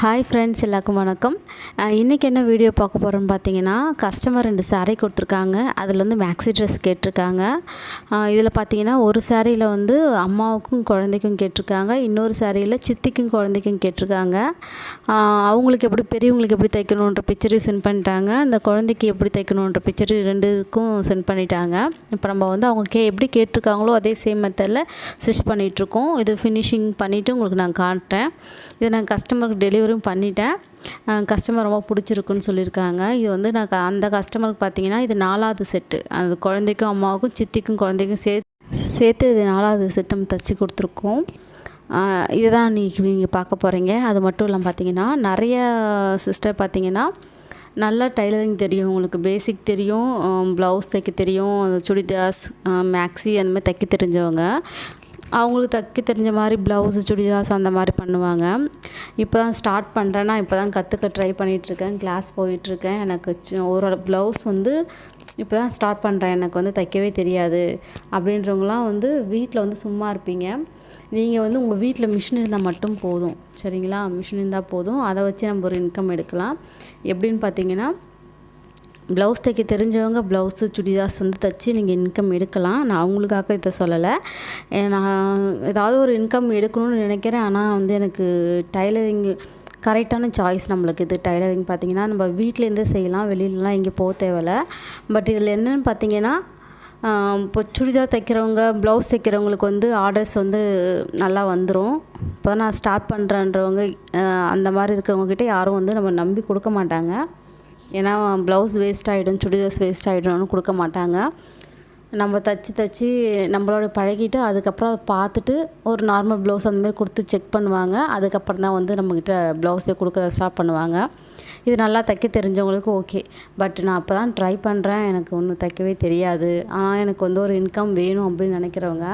Hi friends எல்லாருக்கும் வணக்கம். இன்றைக்கி என்ன வீடியோ பார்க்க போகிறோம்னு பார்த்தீங்கன்னா கஸ்டமர் ரெண்டு சாரீ கொடுத்துருக்காங்க. அதில் வந்து மேக்ஸி ட்ரெஸ் கேட்டிருக்காங்க. இதில் பார்த்தீங்கன்னா ஒரு சாரியில் வந்து அம்மாவுக்கும் குழந்தைக்கும் கேட்டிருக்காங்க. இன்னொரு சாரியில் சித்திக்கும் குழந்தைக்கும் கேட்டிருக்காங்க. அவங்களுக்கு எப்படி பெரியவங்களுக்கு எப்படி தைக்கணுன்ற பிக்சரையும் சென்ட் பண்ணிட்டாங்க. அந்த குழந்தைக்கு எப்படி தைக்கணுன்ற பிக்சர் ரெண்டுக்கும் சென்ட் பண்ணிட்டாங்க. இப்போ நம்ம வந்து அவங்க கே எப்படி கேட்டிருக்காங்களோ அதே சேம் மெத்தடில் ஸ்டிச் பண்ணிகிட்ருக்கோம் இது ஃபினிஷிங் பண்ணிவிட்டு உங்களுக்கு நான் காட்டுறேன். இதை நான் கஸ்டமருக்கு டெலிவரி டெலிவரியும் பண்ணிட்டேன். கஸ்டமர் ரொம்ப பிடிச்சிருக்குன்னு சொல்லியிருக்காங்க. இது வந்து நான் க- அந்த கஸ்டமருக்கு பார்த்தீங்கன்னா இது நாலாவது செட்டு அந்த குழந்தைக்கும் அம்மாவுக்கும் சித்திக்கும் குழந்தைக்கும் சேர்த்து சேர்த்து இது நாலாவது செட்டு தைச்சி கொடுத்துருக்கோம். இதுதான் நீங்கள் நீங்கள் பார்க்க போகிறீங்க அது மட்டும் இல்லாமல் பார்த்தீங்கன்னா நிறைய சிஸ்டர் பார்த்தீங்கன்னா நல்லா டைலரிங் தெரியும். உங்களுக்கு பேசிக் தெரியும். ப்ளவுஸ் தைக்க தெரியும். அந்த சுடிதார்ஸ் மேக்ஸி அந்த மாதிரி தைக்க தெரிஞ்சவங்க. அவங்களுக்கு தைக்க தெரிஞ்ச மாதிரி ப்ளவுஸு சுடிதார்ஸ் அந்த மாதிரி பண்ணுவாங்க. இப்போ தான் ஸ்டார்ட் பண்ணுறேன்னா இப்போ தான் கற்றுக்க ட்ரை பண்ணிகிட்ருக்கேன் கிளாஸ் போயிட்டுருக்கேன். எனக்கு சி- ஒரு ப்ளவுஸ் வந்து இப்போ தான் ஸ்டார்ட் பண்ணுறேன் எனக்கு வந்து தைக்கவே தெரியாது. அப்படின்றவங்களாம் வந்து வீட்டில் வந்து சும்மா இருப்பீங்க. நீங்கள் வந்து உங்கள் வீட்டில் மிஷின் இருந்தால் மட்டும் போதும். சரிங்களா? மிஷின் இருந்தால் போதும். அதை வச்சு நம்ம ஒரு இன்கம் எடுக்கலாம். எப்படின்னு பார்த்தீங்கன்னா ப்ளவுஸ் தைக்க தெரிஞ்சவங்க ப்ளவுஸு சுடிதார்ஸ் வந்து தைச்சி நீங்கள் இன்கம் எடுக்கலாம். நான் அவங்களுக்காக இதை சொல்லலை. நான் ஏதாவது ஒரு இன்கம் எடுக்கணும்னு நினைக்கிறேன். ஆனால் வந்து எனக்கு டைலரிங் கரெக்டான சாய்ஸ் நம்மளுக்கு இது. டைலரிங் பார்த்தீங்கன்னா நம்ம வீட்டிலேருந்தே செய்யலாம். வெளியிலலாம் எங்கேயும் போக தேவையில்ல. பட் இதில் என்னென்னு பார்த்தீங்கன்னா இப்போ சுடிதார் தைக்கிறவங்க ப்ளவுஸ் தைக்கிறவங்களுக்கு வந்து ஆர்டர்ஸ் வந்து நல்லா வந்துடும் இப்போ நான் ஸ்டார்ட் பண்ணுறேன்றவங்க அந்த மாதிரி இருக்கிறவங்கக்கிட்ட யாரும் வந்து நம்ம நம்பி கொடுக்க மாட்டாங்க. ஏன்னா ப்ளவுஸ் வேஸ்ட் ஆகிடும் சுடிதார்ஸ் வேஸ்ட் ஆகிடும்னு கொடுக்க மாட்டாங்க. நம்ம தச்சு தச்சு நம்மளோட பழகிட்டு அதுக்கப்புறம் அதை பார்த்துட்டு ஒரு நார்மல் ப்ளவுஸ் அந்த மாதிரி கொடுத்து செக் பண்ணுவாங்க. அதுக்கப்புறம் தான் வந்து நம்மக்கிட்ட ப்ளவுஸே கொடுக்க ஸ்டார்ட் பண்ணுவாங்க. இது நல்லா தைக்க தெரிஞ்சவங்களுக்கு ஓகே பட் நான் அப்போ தான் ட்ரை பண்ணுறேன் எனக்கு ஒன்றும் தைக்கவே தெரியாது. ஆனால் எனக்கு வந்து ஒரு இன்கம் வேணும் அப்படின்னு நினைக்கிறவங்க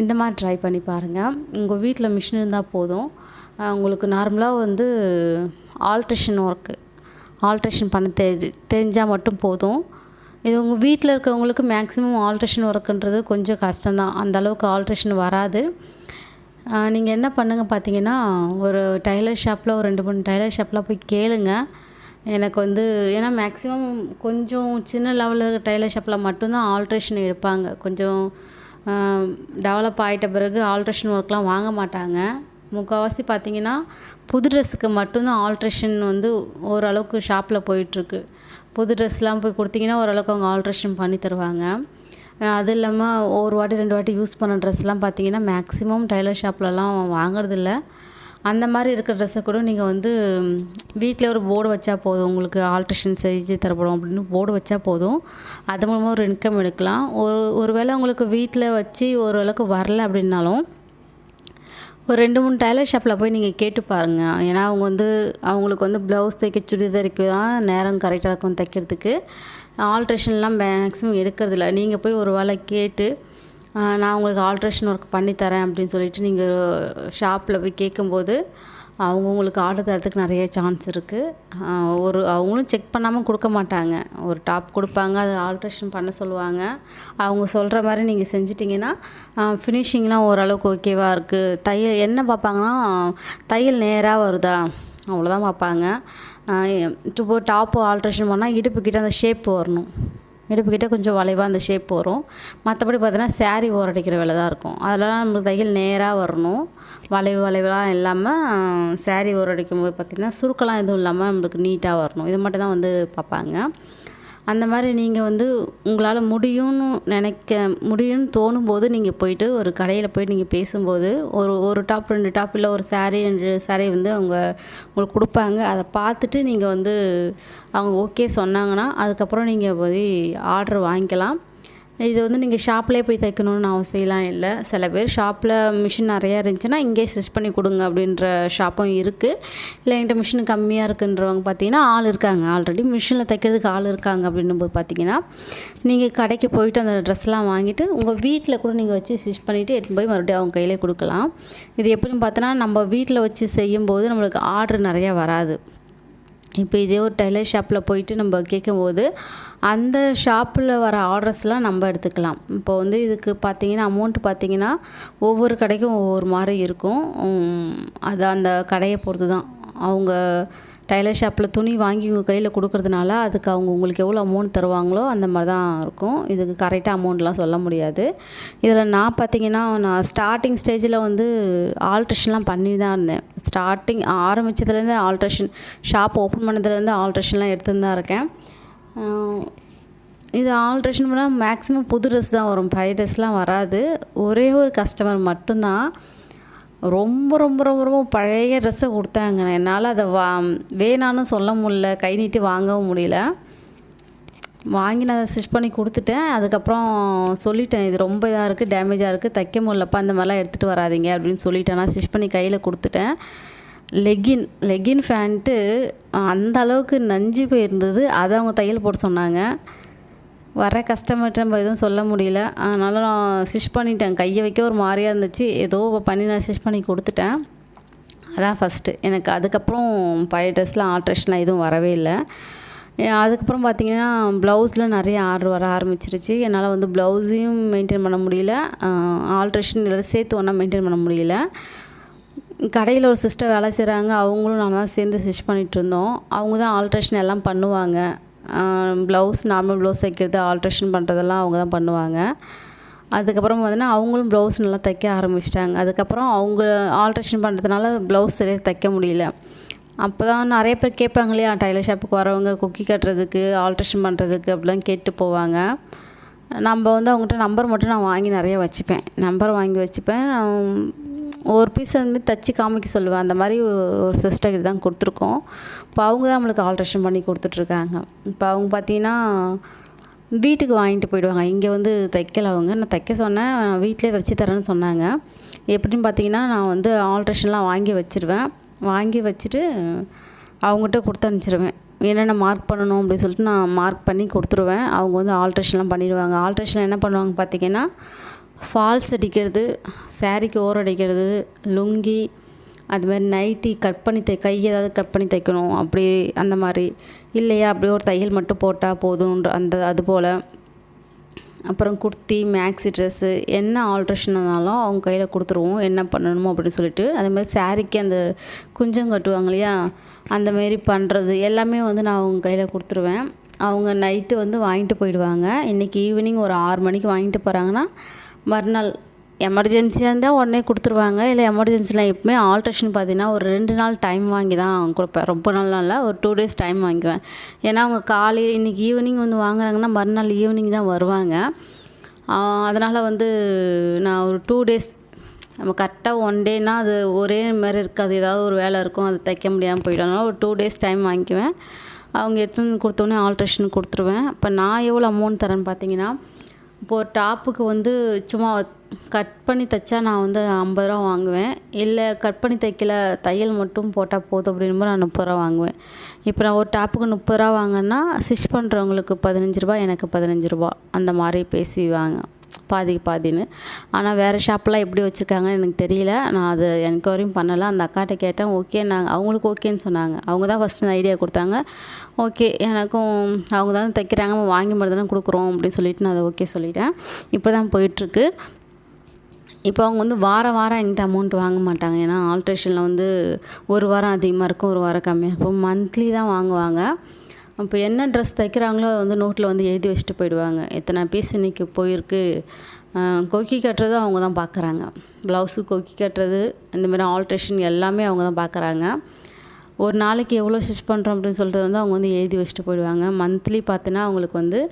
இந்த மாதிரி ட்ரை பண்ணி பாருங்கள் உங்கள் வீட்டில் மிஷின் இருந்தால் போதும். உங்களுக்கு நார்மலாக வந்து ஆல்ட்ரேஷன் ஒர்க்கு ஆல்ட்ரேஷன் பண்ண தெரி தெரிஞ்சால் மட்டும் போதும். இது உங்கள் வீட்டில் இருக்கவங்களுக்கு மேக்ஸிமம் ஆல்ட்ரேஷன் ஒர்க்குன்றது கொஞ்சம் கஷ்டம்தான். அந்த அளவுக்கு ஆல்ட்ரேஷன் வராது. நீங்கள் என்ன பண்ணுங்கள் பார்த்தீங்கன்னா ஒரு டைலர் ஷாப்பில் ஒரு ரெண்டு மூணு டைலர் ஷாப்பில் போய் கேளுங்க. எனக்கு வந்து ஏன்னா மேக்ஸிமம் கொஞ்சம் சின்ன லெவலில் இருக்கிற டைலர் ஷாப்பில் மட்டும்தான் ஆல்ட்ரேஷன் எடுப்பாங்க. கொஞ்சம் டெவலப் ஆகிட்ட பிறகு ஆல்ட்ரேஷன் ஒர்க்லாம் வாங்க மாட்டாங்க. முக்கால்வாசி பார்த்தீங்கன்னா புது ட்ரெஸ்ஸுக்கு மட்டும்தான் ஆல்ட்ரேஷன் வந்து ஓரளவுக்கு ஷாப்பில் போயிட்டுருக்கு. புது ட்ரெஸ்லாம் போய் கொடுத்தீங்கன்னா ஓரளவுக்கு அவங்க ஆல்ட்ரேஷன் பண்ணி தருவாங்க. அது இல்லாமல் ஒரு வாட்டி ரெண்டு வாட்டி யூஸ் பண்ண ட்ரெஸ்லாம் பார்த்தீங்கன்னா மேக்ஸிமம் டைலர் ஷாப்லலாம் வாங்குறதில்ல. அந்த மாதிரி இருக்கிற ட்ரெஸ்ஸை கூட நீங்கள் வந்து வீட்டில் ஒரு போர்டு வச்சா போதும். உங்களுக்கு ஆல்ட்ரேஷன் செஞ்சு தரப்படும் அப்படின்னு போர்டு வச்சா போதும். அது மூலமாக ஒரு இன்கம் எடுக்கலாம். ஒரு ஒரு வேளை உங்களுக்கு வீட்டில் வச்சு ஓரளவுக்கு வரல அப்படின்னாலும் ஒரு ரெண்டு மூணு டைலர் ஷாப்பில் போய் நீங்கள் கேட்டு பாருங்கள் ஏன்னா அவங்க வந்து அவங்களுக்கு வந்து ப்ளவுஸ் தைக்க சுடிதாருக்கு தான் நேரம் கரெக்டாக இருக்கும் தைக்கிறதுக்கு. ஆல்ட்ரேஷன்லாம் மேக்ஸிமம் எடுக்கிறதில்ல. நீங்கள் போய் ஒரு வேளை கேட்டு நான் உங்களுக்கு ஆல்ட்ரேஷன் ஒர்க் பண்ணித்தரேன் அப்படின்னு சொல்லிட்டு நீங்கள் ஷாப்பில் போய் கேட்கும்போது அவங்கவுங்களுக்கு ஆர்டர் தரத்துக்கு நிறைய சான்ஸ் இருக்குது ஒரு அவங்களும் செக் பண்ணாமல் கொடுக்க மாட்டாங்க. ஒரு டாப் கொடுப்பாங்க அது ஆல்ட்ரேஷன் பண்ண சொல்லுவாங்க. அவங்க சொல்கிற மாதிரி நீங்கள் செஞ்சிட்டிங்கன்னா ஃபினிஷிங்லாம் ஓரளவுக்கு ஓகேவாக இருக்குது தையல் என்ன பார்ப்பாங்கன்னா தையல் நேராக வருதா? அவ்வளோதான் பார்ப்பாங்க. இப்போ டாப்பு ஆல்ட்ரேஷன் பண்ணால் இடுப்புக்கிட்ட அந்த ஷேப் வரணும். இடுப்புக்கிட்ட கொஞ்சம் வளைவாக அந்த ஷேப் வரும். மற்றபடி பார்த்தீங்கன்னா சேரீ ஓரடிக்கிற வேலை தான் இருக்கும். அதெல்லாம் நம்மளுக்கு தையல் நேராக வரணும். வளைவு வளைவெலாம் இல்லாமல் சேரீ ஓரடிக்கும் போது பார்த்திங்கன்னா சுருக்கெல்லாம் எதுவும் இல்லாமல் நம்மளுக்கு நீட்டாக வரணும். இது மட்டும் தான் வந்து பார்ப்பாங்க. அந்த மாதிரி நீங்கள் வந்து உங்களால் முடியும்னு நினைக்க முடியும்னு தோணும் போது நீங்கள் போயிட்டு ஒரு கடையில் போய் நீங்கள் பேசும்போது ஒரு ஒரு டாப் ரெண்டு டாப் இல்லை ஒரு சாரீ ரெண்டு சாரீ வந்து அவங்க உங்களுக்கு கொடுப்பாங்க. அதை பார்த்துட்டு நீங்கள் வந்து அவங்க ஓகே சொன்னாங்கன்னா அதுக்கப்புறம் நீங்கள் போய் ஆர்டர் வாங்கிக்கலாம். இது வந்து நீங்கள் ஷாப்லேயே போய் தைக்கணும்னு அவசியம்லாம் இல்லை. சில பேர் ஷாப்பில் மிஷின் நிறையா இருந்துச்சுன்னா இங்கேயே ஸ்டிச் பண்ணி கொடுங்க அப்படின்ற ஷாப்பும் இருக்குது இல்லை என்கிட்ட மிஷின் கம்மியாக இருக்குன்றவங்க பார்த்தீங்கன்னா ஆள் இருக்காங்க. ஆல்ரெடி மிஷினில் தைக்கிறதுக்கு ஆள் இருக்காங்க அப்படின்னும் போது பார்த்தீங்கன்னா நீங்கள் கடைக்கு போயிட்டு அந்த ட்ரெஸ்லாம் வாங்கிட்டு உங்கள் வீட்டில் கூட நீங்கள் வச்சு ஸ்டிச் பண்ணிவிட்டு எடுத்துன்னு போய் மறுபடியும் அவங்க கையிலே கொடுக்கலாம். இது எப்படின்னு பார்த்தோன்னா நம்ம வீட்டில் வச்சு செய்யும்போது நம்மளுக்கு ஆர்டர் நிறையா வராது. இப்போ இதே ஒரு டைலர் ஷாப்பில் போயிட்டு நம்ம கேட்கும்போது அந்த ஷாப்பில் வர ஆர்டர்ஸ்லாம் நம்ம எடுத்துக்கலாம். இப்போ வந்து இதுக்கு பார்த்தீங்கன்னா அமௌண்ட் பார்த்தீங்கன்னா ஒவ்வொரு கடைக்கும் ஒவ்வொரு மாதிரி இருக்கும். அது அந்த கடையை பொறுத்து தான் அவங்க டைலர் ஷாப்பில் துணி வாங்கி உங்கள் கையில் கொடுக்குறதுனால அதுக்கு அவங்க உங்களுக்கு எவ்வளோ அமௌண்ட் தருவாங்களோ அந்த மாதிரி தான் இருக்கும். இதுக்கு கரெக்டாக அமௌண்ட்லாம் சொல்ல முடியாது. இதில் நான் பார்த்தீங்கன்னா நான் ஸ்டார்டிங் ஸ்டேஜில் வந்து ஆல்ட்ரேஷன்லாம் பண்ணி தான் இருந்தேன். ஸ்டார்டிங் ஆரம்பித்ததுலேருந்து ஆல்ட்ரேஷன் ஷாப் ஓப்பன் பண்ணதுலேருந்து ஆல்ட்ரேஷன்லாம் எடுத்துன்னு தான் இருக்கேன். இது ஆல்ட்ரேஷன் பண்ணால் மேக்ஸிமம் புது ட்ரெஸ் தான் வரும். பழைய ட்ரெஸ்லாம் வராது. ஒரே ஒரு கஸ்டமர் மட்டும்தான். ரொம்ப ரொம்ப ரொம்ப ரொம்ப பழைய ட்ரெஸ்ஸை கொடுத்தாங்க. என்னால் அதை வா வேணான்னு சொல்ல முடில கை நீட்டி வாங்கவும் முடியல. வாங்கி நான் அதை ஸ்டிச் பண்ணி கொடுத்துட்டேன். அதுக்கப்புறம் சொல்லிட்டேன் இது ரொம்ப இதாக இருக்குது டேமேஜாக இருக்குது தைக்க முடியலப்பா அந்த மாதிரிலாம் எடுத்துகிட்டு வராதீங்க அப்படின்னு சொல்லிட்டேன். நான் ஸ்டிச் பண்ணி கையில் கொடுத்துட்டேன். லெகின் லெகின் ஃபேண்ட்டு அந்த அளவுக்கு நஞ்சு போயிருந்தது. அதை அவங்க தையல் போட சொன்னாங்க. வர கஸ்டமர்கிட்ட நம்ம எதுவும் சொல்ல முடியல. அதனால் நான் ஸ்டிச் பண்ணிட்டேன். கையை வைக்க ஒரு மாதிரியாக இருந்துச்சு. ஏதோ பண்ணி நான் ஸ்டிச் பண்ணி கொடுத்துட்டேன். அதான் ஃபஸ்ட்டு எனக்கு அதுக்கப்புறம் பழைய ட்ரெஸ்லாம் ஆல்ட்ரேஷன்லாம் எதுவும் வரவே இல்லை. அதுக்கப்புறம் பார்த்தீங்கன்னா ப்ளவுஸில் நிறைய ஆர்டர் வர ஆரம்பிச்சிருச்சு. என்னால் வந்து ப்ளவுஸையும் மெயின்டைன் பண்ண முடியல. ஆல்ட்ரேஷன் இதில் சேர்த்து ஒன்றா மெயின்டைன் பண்ண முடியல. கடையில் ஒரு சிஸ்டர் வேலை செய்கிறாங்க அவங்களும் நல்லா சேர்ந்து ஸ்டிச் பண்ணிகிட்டு இருந்தோம். அவங்க தான் ஆல்ட்ரேஷன் எல்லாம் பண்ணுவாங்க. ப்ளவுஸ் நார்மல் ப்ளவுஸ் தைக்கிறது ஆல்ட்ரேஷன் பண்ணுறதெல்லாம் அவங்க தான் பண்ணுவாங்க. அதுக்கப்புறம் பார்த்தீங்கன்னா அவங்களும் ப்ளவுஸ் நல்லா தைக்க ஆரம்பிச்சிட்டாங்க. அதுக்கப்புறம் அவங்க ஆல்ட்ரேஷன் பண்ணுறதுனால ப்ளவுஸ் சரியாக தைக்க முடியல. அப்போ தான் நிறைய பேர் கேட்பாங்க இல்லையா டைலர் ஷாப்புக்கு வரவங்க குக்கி கட்டுறதுக்கு ஆல்ட்ரேஷன் பண்ணுறதுக்கு அப்படிலாம் கேட்டு போவாங்க. நம்ம வந்து அவங்ககிட்ட நம்பர் மட்டும் நான் வாங்கி நிறைய வச்சுப்பேன். நம்பர் வாங்கி வச்சுப்பேன். ஒரு பீஸ் வந்து தச்சு காமிக்க சொல்லுவேன். அந்த மாதிரி ஒரு சிஸ்டர் தான் கொடுத்துருக்கோம். இப்போ அவங்க தான் நம்மளுக்கு ஆல்ட்ரேஷன் பண்ணி கொடுத்துட்ருக்காங்க. இப்போ அவங்க பார்த்தீங்கன்னா வீட்டுக்கு வாங்கிட்டு போயிடுவாங்க. இங்கே வந்து தைக்கல அவங்க. நான் தைக்க சொன்னேன். நான் வீட்டிலே தைச்சி தரேன்னு சொன்னாங்க. எப்படின்னு பார்த்தீங்கன்னா நான் வந்து ஆல்ட்ரேஷன்லாம் வாங்கி வச்சிருவேன். வாங்கி வச்சுட்டு அவங்ககிட்ட கொடுத்து அனுப்பிச்சிருவேன். என்னென்ன மார்க் பண்ணணும் அப்படின்னு சொல்லிட்டு நான் மார்க் பண்ணி கொடுத்துருவேன். அவங்க வந்து ஆல்ட்ரேஷன்லாம் பண்ணிடுவாங்க. ஆல்ட்ரேஷன் என்ன பண்ணுவாங்க பார்த்தீங்கன்னா ஃபால்ஸ் அடிக்கிறது சாரீக்கு ஓரம் அடிக்கிறது லுங்கி அது மாதிரி நைட்டி கட் பண்ணி தை கை ஏதாவது கட் பண்ணி தைக்கணும் அப்படி அந்த மாதிரி. இல்லையா அப்படியே ஒரு தையல் மட்டும் போட்டால் போதுன்ற அந்த அது போல். அப்புறம் குர்த்தி மேக்ஸி ட்ரெஸ்ஸு என்ன ஆல்ட்ரேஷன் ஆனாலும் அவங்க கையில் கொடுத்துருவோம் என்ன பண்ணணுமோ அப்படின்னு சொல்லிட்டு. அதே மாதிரி சாரீக்கு அந்த குஞ்சம் கட்டுவாங்க இல்லையா அந்த மாரி பண்ணுறது எல்லாமே வந்து நான் அவங்க கையில் கொடுத்துருவேன். அவங்க நைட்டு வந்து வாங்கிட்டு போயிடுவாங்க. இன்றைக்கி ஈவினிங் ஒரு ஆறு மணிக்கு வாங்கிட்டு போகிறாங்கன்னா மறுநாள் எமர்ஜென்சியாக இருந்தால் உடனே கொடுத்துருவாங்க. இல்லை எமர்ஜென்சிலாம் எப்பவுமே ஆல்ட்ரேஷன் பார்த்தீங்கன்னா ஒரு ரெண்டு நாள் டைம் வாங்கி தான் கொடுப்பேன். ரொம்ப நாள்லாம் இல்லை ஒரு டூ டேஸ் டைம் வாங்கிக்குவேன் ஏன்னா அவங்க காலையில் இன்றைக்கி ஈவினிங் வந்து வாங்குறாங்கன்னா மறுநாள் ஈவினிங் தான் வருவாங்க. அதனால் வந்து நான் ஒரு டூ டேஸ் நம்ம கரெக்டாக ஒன் டேனா அது ஒரே மாதிரி இருக்காது. ஏதாவது ஒரு வேலை இருக்கும் அது தைக்க முடியாமல் போயிடும் ஒரு டூ டேஸ் டைம் வாங்கிக்குவேன். அவங்க எடுத்துன்னு கொடுத்தோன்னே ஆல்ட்ரேஷன் கொடுத்துருவேன். இப்போ நான் எவ்வளோ அமௌண்ட் தரேன்னு பார்த்தீங்கன்னா இப்போ ஒரு டாப்புக்கு வந்து சும்மா கட் பண்ணி தைச்சா நான் வந்து ஐம்பது ரூபா வாங்குவேன். இல்லை கட் பண்ணி தைக்கல தையல் மட்டும் போட்டால் போதும் அப்படின்போது நான் முப்பது ரூபா வாங்குவேன். இப்போ நான் ஒரு டாப்புக்கு முப்பது ரூபா வாங்கினா ஸ்டிச் பண்ணுறவங்களுக்கு பதினஞ்சு ரூபா எனக்கு பதினஞ்சு ரூபா. அந்த மாதிரி பேசி வாங்க. பாதிக்கு பாதின்னு. ஆனால் வேறு ஷாப்லாம் எப்படி வச்சுருக்காங்கன்னு எனக்கு தெரியல. நான் அதை என்கொயரியும் பண்ணலை. அந்த அக்காட்ட கேட்டேன் ஓகே நாங்கள் அவங்களுக்கு ஓகேன்னு சொன்னாங்க. அவங்க தான் ஃபஸ்ட்டு ஐடியா கொடுத்தாங்க. ஓகே எனக்கும் அவங்க தான் தைக்கிறாங்க. நம்ம வாங்கி மட்டும் தானே கொடுக்குறோம் அப்படின்னு சொல்லிட்டு நான் அதை ஓகே சொல்லிட்டேன். இப்போ தான் போயிட்டுருக்கு. இப்போ அவங்க வந்து வாரம் வாரம் என்கிட்ட அமௌண்ட் வாங்க மாட்டாங்க. ஏன்னா ஆல்ட்ரேஷனில் வந்து ஒரு வாரம் அதிகமாக இருக்கும் ஒரு வாரம் கம்மியாக இருக்கும். மந்த்லி தான் வாங்குவாங்க. அப்போ என்ன ட்ரெஸ் தைக்கிறாங்களோ அதை வந்து நோட்டில் வந்து எழுதி வச்சுட்டு போயிடுவாங்க. எத்தனை பீஸ் இன்றைக்கி போயிருக்கு? கொக்கி கட்டுறது அவங்க தான் பார்க்குறாங்க. ப்ளவுஸு கொக்கி கட்டுறது இந்த மாதிரி ஆல்ட்ரேஷன் எல்லாமே அவங்க தான் பார்க்குறாங்க. ஒரு நாளைக்கு எவ்வளோ ஸ்டிச் பண்ணுறோம் அப்படின்னு சொல்லிட்டு வந்து அவங்க வந்து எழுதி வச்சுட்டு போயிடுவாங்க. மந்த்லி பார்த்தீங்கன்னா அவங்களுக்கு வந்து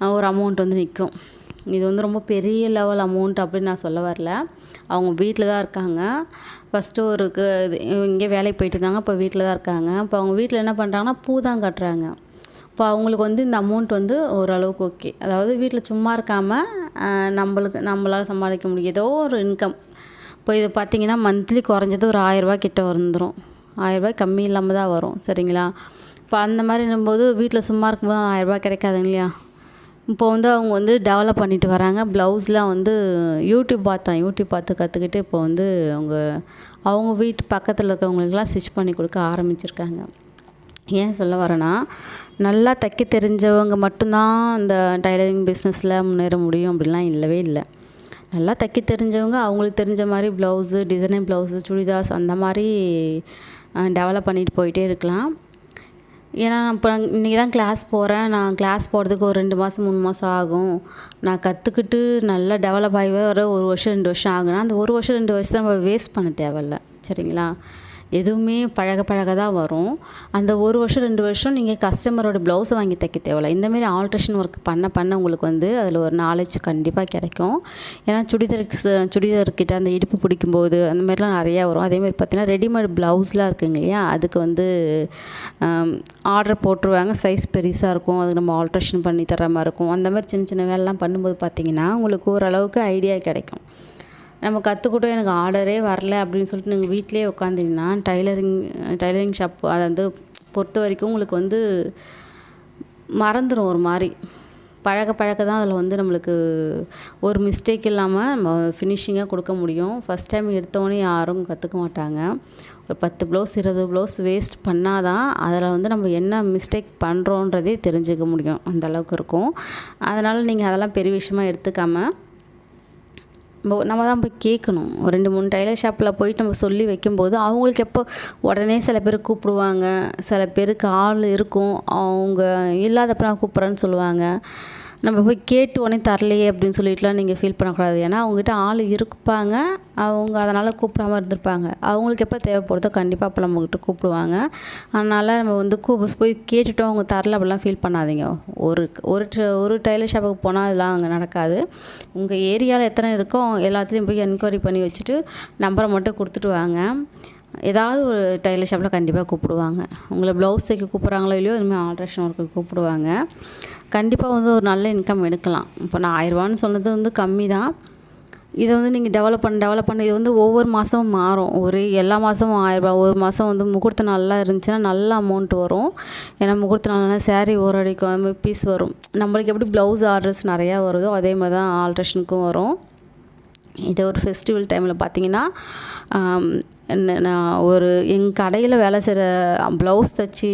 ஒரு அமௌண்ட் வந்து நிற்கும். இது வந்து ரொம்ப பெரிய லெவல் அமௌண்ட் அப்படின்னு நான் சொல்ல வரல. அவங்க வீட்டில் தான் இருக்காங்க. ஃபஸ்ட்டு ஒரு க- இது இங்கே வேலைக்கு போயிட்டு இருந்தாங்க இப்போ வீட்டில் தான் இருக்காங்க. இப்போ அவங்க வீட்டில் என்ன பண்ணுறாங்கன்னா பூ தான் கட்டுறாங்க. இப்போ அவங்களுக்கு வந்து இந்த அமௌண்ட் வந்து ஓரளவுக்கு ஓகே அதாவது வீட்டில் சும்மா இருக்காமல் நம்மளுக்கு நம்மளால் சமாளிக்க முடியும். ஏதோ ஒரு இன்கம் இப்போ இது பார்த்தீங்கன்னா மந்த்லி குறைஞ்சது ஒரு ஆயரூபா கிட்ட வந்துடும் ஆயரூபா கம்மி இல்லாமல் தான் வரும் சரிங்களா? இப்போ அந்த மாதிரி போது வீட்டில் சும்மா இருக்கும்போது ஆயரூபா கிடைக்காதுங்க இல்லையா? இப்போ வந்து அவங்க வந்து டெவலப் பண்ணிட்டு வராங்க. ப்ளவுஸ்லாம் வந்து யூடியூப் பார்த்தேன் யூடியூப் பார்த்து கற்றுக்கிட்டு இப்போ வந்து அவங்க அவங்க வீட்டு பக்கத்தில் இருக்கிறவங்களுக்குலாம் ஸ்டிச் பண்ணி கொடுக்க ஆரம்பிச்சிருக்காங்க. ஏன் சொல்ல வரேன்னா நல்லா தைக்க தெரிஞ்சவங்க மட்டும்தான் இந்த டைலரிங் பிஸ்னஸில் முன்னேற முடியும் அப்படிலாம் இல்லவே இல்லை. நல்லா தைக்க தெரிஞ்சவங்க அவங்களுக்கு தெரிஞ்ச மாதிரி ப்ளவுஸு டிசைனிங் ப்ளவுஸு சுடிதார்ஸ் அந்த மாதிரி டெவலப் பண்ணிட்டு போயிட்டே இருக்கலாம். ஏன்னா நான் இப்போ இன்றைக்கி தான் கிளாஸ் போகிறேன் நான் கிளாஸ் போகிறதுக்கு ஒரு ரெண்டு மாதம் மூணு மாதம் ஆகும். நான் கற்றுக்கிட்டு நல்லா டெவலப் ஆகி வர ஒரு வருஷம் ரெண்டு வருஷம் ஆகுனா அந்த ஒரு வருஷம் ரெண்டு வருஷம் நம்ம வேஸ்ட் பண்ண தேவையில்ல. சரிங்களா? எதுவுமே பழக பழக தான் வரும். அந்த ஒரு வருஷம் ரெண்டு வருஷம் நீங்கள் கஸ்டமரோட ப்ளவுஸை வாங்கி தைக்க தேவையில்ல. இந்தமாரி ஆல்ட்ரேஷன் ஒர்க் பண்ண பண்ண உங்களுக்கு வந்து அதில் ஒரு நாலேஜ் கண்டிப்பாக கிடைக்கும். ஏன்னா சுடிதார் சுடிதார்கிட்ட அந்த இடுப்பு பிடிக்கும்போது அந்த மாதிரிலாம் நிறையா வரும். அதேமாதிரி பார்த்தீங்கன்னா ரெடிமேட் ப்ளவுஸ்லாம் இருக்குங்க இல்லையா? அதுக்கு வந்து ஆர்டர் போட்டுருவாங்க. சைஸ் பெருசாக இருக்கும். அது நம்ம ஆல்ட்ரேஷன் பண்ணி தர மாதிரி இருக்கும். அந்த மாதிரி சின்ன சின்ன வேலைலாம் பண்ணும்போது பார்த்தீங்கன்னா உங்களுக்கு ஓரளவுக்கு ஐடியா கிடைக்கும். நம்ம கற்றுக்கிட்டோம் எனக்கு ஆர்டரே வரல அப்படின்னு சொல்லிட்டு நீங்கள் வீட்டிலே உட்காந்திங்கன்னா டைலரிங் டைலரிங் ஷாப் அதை வந்து பொறுத்த வரைக்கும் உங்களுக்கு வந்து மறந்துடும் ஒரு மாதிரி. பழக பழக தான் அதில் வந்து நம்மளுக்கு ஒரு மிஸ்டேக் இல்லாமல் நம்ம ஃபினிஷிங்காக கொடுக்க முடியும். ஃபஸ்ட் டைம் எடுத்தோடனே யாரும் கற்றுக்க மாட்டாங்க. ஒரு பத்து ப்ளவுஸ் இருபது ப்ளவுஸ் வேஸ்ட் பண்ணால் தான் அதில் வந்து நம்ம என்ன மிஸ்டேக் பண்ணுறோன்றதே தெரிஞ்சுக்க முடியும். அந்தளவுக்கு இருக்கும். அதனால் நீங்கள் அதெல்லாம் பெரிய விஷயமாக எடுத்துக்காமல் நம்ம தான் போய் கேட்கணும். ஒரு ரெண்டு மூணு டைலர் ஷாப்பில் போயிட்டு நம்ம சொல்லி வைக்கும்போது அவங்களுக்கு எப்போ உடனே சில பேர் கூப்பிடுவாங்க. சில பேருக்கு ஆள் இருக்கும். அவங்க இல்லாதப்ப நான் கூப்பிட்றேன்னு சொல்லுவாங்க. நம்ம போய் கேட்டு உடனே தரலையே அப்படின்னு சொல்லிட்டுலாம் நீங்கள் ஃபீல் பண்ணக்கூடாது. ஏன்னா அவங்ககிட்ட ஆள் இருப்பாங்க. அவங்க அதனால் கூப்பிடாம இருந்திருப்பாங்க. அவங்களுக்கு எப்போ தேவைப்படுதோ கண்டிப்பாக அப்போ நம்மக்கிட்ட கூப்பிடுவாங்க. அதனால் நம்ம வந்து கூ போய் கேட்டுட்டோம் அவங்க தரல அப்படிலாம் ஃபீல் பண்ணாதீங்க. ஒரு ஒரு ஒரு டைலர் ஷாப்புக்கு போனால் அதெல்லாம் அங்கே நடக்காது. உங்கள் ஏரியாவில் எத்தனை இருக்கோ எல்லாத்துலேயும் போய் என்கொயரி பண்ணி வச்சுட்டு நம்பரை மட்டும் கொடுத்துட்டு வாங்க. ஏதாவது ஒரு டைலர் ஷாப்பில் கண்டிப்பாக கூப்பிடுவாங்க. உங்களை ப்ளவுஸ் தைக்க கூப்பிட்றாங்களோ இல்லையோ அதுமாதிரி ஆல்ட்ரேஷன் ஒர்க்கு கூப்பிடுவாங்க. கண்டிப்பாக வந்து ஒரு நல்ல இன்கம் எடுக்கலாம். இப்போ நான் ஆயிரரூபான்னு சொன்னது வந்து கம்மி தான் இதை வந்து நீங்கள் டெவலப் பண்ண டெவலப் பண்ண இது வந்து ஒவ்வொரு மாதமும் மாறும். ஒரு எல்லா மாதமும் ஆயிரரூபா ஒரு மாதம் வந்து முகூர்த்த நல்லா இருந்துச்சுன்னா நல்ல அமௌண்ட் வரும். ஏன்னா முகூர்த்த நாள்னா சேரீ ஒரு அடிக்கும் அது மாதிரி பீஸ் வரும். நம்மளுக்கு எப்படி ப்ளவுஸ் ஆர்டர்ஸ் நிறையா வருதோ அதே மாதிரி தான் ஆல்ட்ரேஷனுக்கும் வரும். இது ஒரு ஃபெஸ்டிவல் டைமில் பார்த்தீங்கன்னா நான் ஒரு எங்கள் கடையில் வேலை செய்கிற ப்ளவுஸ் தைச்சி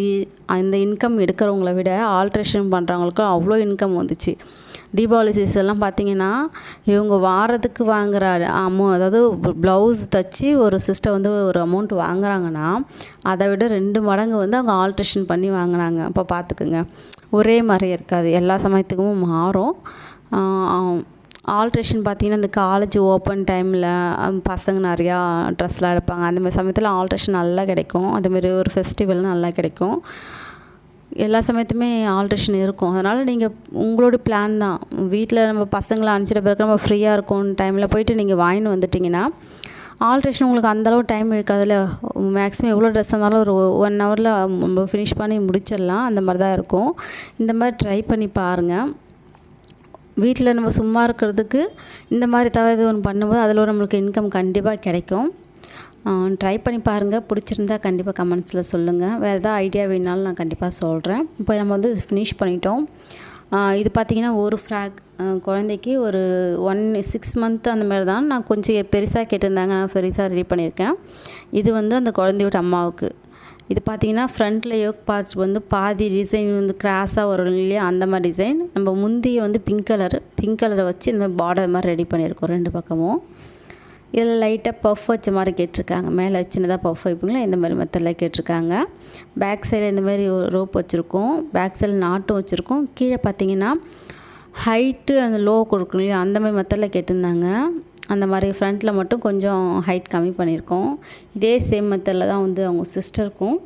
அந்த இன்கம் எடுக்கிறவங்கள விட ஆல்ட்ரேஷன் பண்ணுறவங்களுக்கு அவ்வளோ இன்கம் வந்துச்சு. தீபாவளி சீசன்லாம் பார்த்தீங்கன்னா இவங்க வாரத்துக்கு வாங்குகிற அமௌ அதாவது ப்ளவுஸ் தைச்சி ஒரு சிஸ்டர் வந்து ஒரு அமௌண்ட் வாங்குறாங்கன்னா அதை விட ரெண்டு மடங்கு வந்து அவங்க ஆல்ட்ரேஷன் பண்ணி வாங்கினாங்க அப்போ பார்த்துக்குங்க ஒரே மாதிரி இருக்காது. எல்லா சமயத்துக்கும் மாறும். ஆல்ட்ரேஷன் பார்த்திங்கன்னா இந்த காலேஜ் ஓப்பன் டைமில் பசங்க நிறையா ட்ரெஸ்லாம் எடுப்பாங்க. அந்த மாதிரி சமயத்தில் ஆல்ட்ரேஷன் நல்லா கிடைக்கும். அதுமாரி ஒரு ஃபெஸ்டிவல் நல்லா கிடைக்கும். எல்லா சமயத்துமே ஆல்ட்ரேஷன் இருக்கும். அதனால் நீங்கள் உங்களோட பிளான் தான். வீட்டில் நம்ம பசங்களை அனுப்பிச்சிட்ட பிறகு நம்ம ஃப்ரீயாக இருக்கும் டைமில் போயிட்டு நீங்கள் வாங்கின்னு வந்துட்டிங்கன்னா ஆல்ட்ரேஷன் உங்களுக்கு அந்தளவு டைம் இருக்காதுல்ல. மேக்ஸிமம் எவ்வளோ ட்ரெஸ் இருந்தாலும் ஒரு ஒன் ஹவரில் நம்ம ஃபினிஷ் பண்ணி முடிச்சிடலாம். அந்த மாதிரி தான் இருக்கும். இந்த மாதிரி ட்ரை பண்ணி பாருங்கள் வீட்டில் நம்ம சும்மா இருக்கிறதுக்கு இந்த மாதிரி தவிர ஒன்று பண்ணும்போது அதில் நம்மளுக்கு இன்கம் கண்டிப்பாக கிடைக்கும். ட்ரை பண்ணி பாருங்கள் பிடிச்சிருந்தா கண்டிப்பாக கமெண்ட்ஸில் சொல்லுங்கள் வேறு எதாவது ஐடியா வேணாலும் நான் கண்டிப்பாக சொல்கிறேன் இப்போ நம்ம வந்து ஃபினிஷ் பண்ணிட்டோம். இது பார்த்திங்கன்னா ஒரு ஃப்ராக் குழந்தைக்கு ஒரு ஒன் சிக்ஸ் மந்த் அந்த மாதிரி தான். நான் கொஞ்சம் பெருசாக கேட்டிருந்தாங்க. நான் பெருசாக ரெடி பண்ணியிருக்கேன். இது வந்து அந்த குழந்தையோட அம்மாவுக்கு. இது பார்த்தீங்கன்னா ஃப்ரண்ட்டில் யோக் பார்ட்ஸ் வந்து பாதி டிசைன் வந்து கிராஸாக வரும் இல்லையா? அந்த மாதிரி டிசைன் நம்ம முந்திய வந்து பிங்க் கலர் பிங்க் கலரை வச்சு இந்த மாதிரி பார்டர் மாதிரி ரெடி பண்ணியிருக்கோம் ரெண்டு பக்கமும். இதில் லைட்டாக பஃப் வச்ச மாதிரி கேட்டிருக்காங்க. மேலே சின்னதாக பஃப் வைப்பீங்களா? இந்த மாதிரி மெத்தடில் கேட்டிருக்காங்க. பேக் சைடில் இந்த மாதிரி ஒரு ரோப் வச்சுருக்கோம். பேக் சைடில் நாட்டும் வச்சுருக்கோம். கீழே பார்த்தீங்கன்னா ஹைட்டு அந்த லோ கொடுக்கணும் இல்லையா? அந்த மாதிரி மெத்தடில் கேட்டிருந்தாங்க. அந்த மாதிரி ஃப்ரண்ட்டில் மட்டும் கொஞ்சம் ஹைட் கம்மி பண்ணியிருக்கோம். இதே சேம் மெத்தடில் தான் வந்து அவங்க சிஸ்டருக்கும்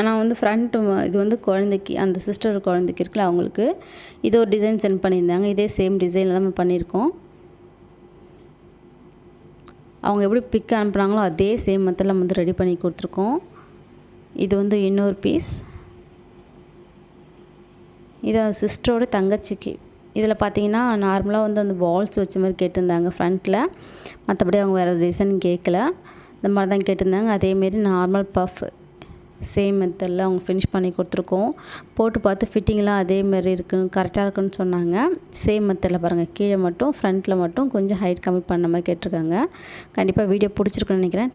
ஆனால் வந்து ஃப்ரண்ட் இது வந்து குழந்தைக்கு அந்த சிஸ்டர் குழந்தைக்கு இருக்குல்ல அவங்களுக்கு இது ஒரு டிசைன் சென்ட் பண்ணியிருந்தாங்க. இதே சேம் டிசைனில் தான் பண்ணியிருக்கோம். அவங்க எப்படி பிக் அனுப்புனாங்களோ அதே சேம் மெத்தடில் வந்து ரெடி பண்ணி கொடுத்துருக்கோம். இது வந்து இன்னொரு பீஸ் இது சிஸ்டரோட தங்கச்சிக்கு. இதில் பார்த்தீங்கன்னா நார்மலாக வந்து அந்த பால்ஸ் வச்ச மாதிரி கேட்டிருந்தாங்க ஃப்ரண்ட்டில். மற்றபடி அவங்க வேறு டிசைன் கேட்கல. இந்த மாதிரி தான் கேட்டிருந்தாங்க. அதேமாரி நார்மல் பஃப் சேம் மெத்தடில் அவங்க ஃபினிஷ் பண்ணி கொடுத்துருக்கோம். போட்டு பார்த்து ஃபிட்டிங்லாம் அதேமாரி இருக்குன்னு கரெக்டாக இருக்குன்னு சொன்னாங்க. சேம் மெத்தடில் பாருங்கள் கீழே மட்டும் ஃப்ரண்ட்டில் மட்டும் கொஞ்சம் ஹைட் கம்மி பண்ண மாதிரி கேட்டிருக்காங்க. கண்டிப்பாக வீடியோ பிடிச்சிருக்குன்னு நினைக்கிறேன்.